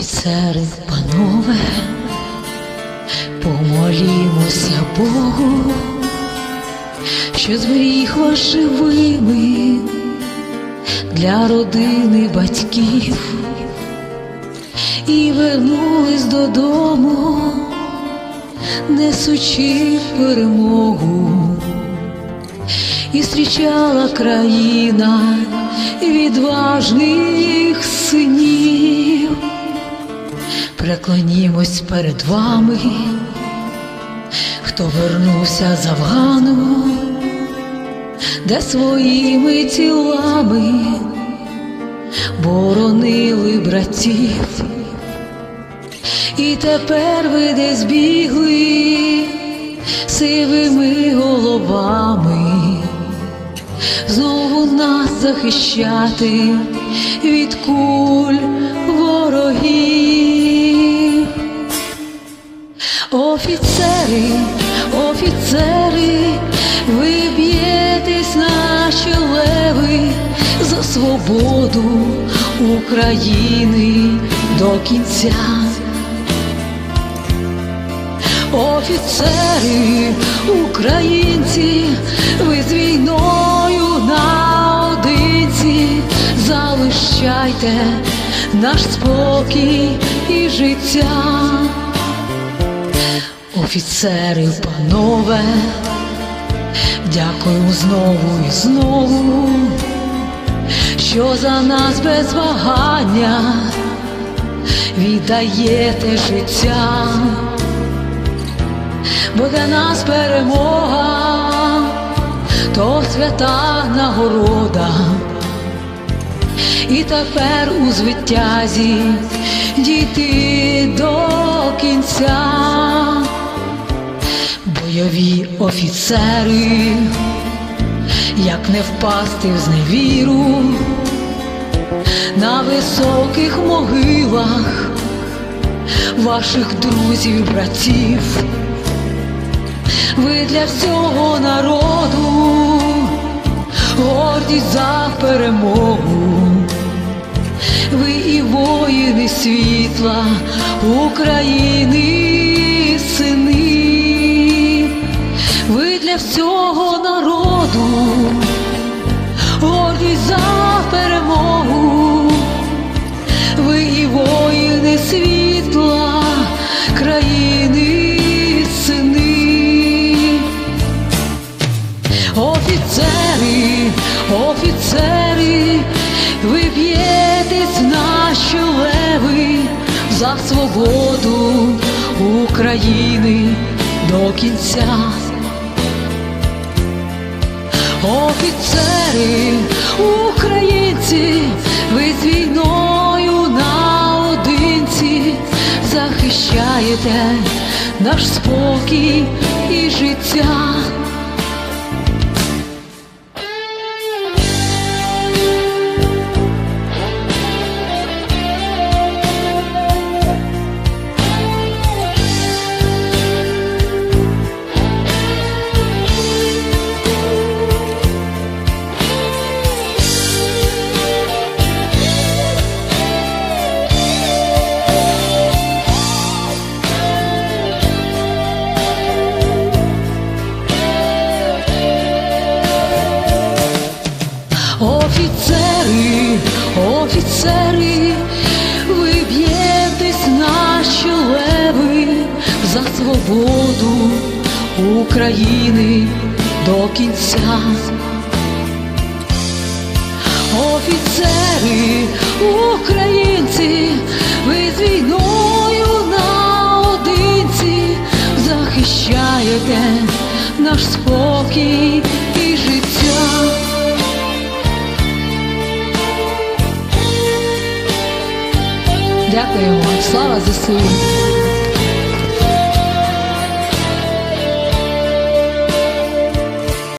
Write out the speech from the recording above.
Офіцери, панове, помолімося Богу, що зберіг вас живими для родини батьків і вернулись додому, несучи перемогу, і зустрічала країна відважних синів. Преклонімось перед вами, хто вернувся з Афгану, де своїми тілами боронили братів, і тепер ви десь бігли сивими головами, знову нас захищати від куль б'єтесь наші леви за свободу України до кінця. Офіцери, українці, ви з війною наодинці, залишайте наш спокій і життя. Офіцери, панове, дякуємо знову і знову, що за нас без вагання віддаєте життя, бо для нас перемога, то свята нагорода. І тепер у звитязі дійти до кінця, бойові офіцери, як не впасти в зневіру, на високих могилах ваших друзів, братів, ви для всього народу гордість за перемогу. Ви і воїни світла України, всього народу, гордість за перемогу, ви і воїни світла країни, сини. Офіцери, офіцери, ви б'єтесь наші леви за свободу України до кінця. Офіцери, українці, ви з війною наодинці захищаєте наш спокій і життя. Офіцери, офіцери, ви б'єтесь наші леви за свободу України до кінця. Офіцери, українці, ви з війною наодинці захищаєте наш спокій Дякуємо, слава ЗСУ!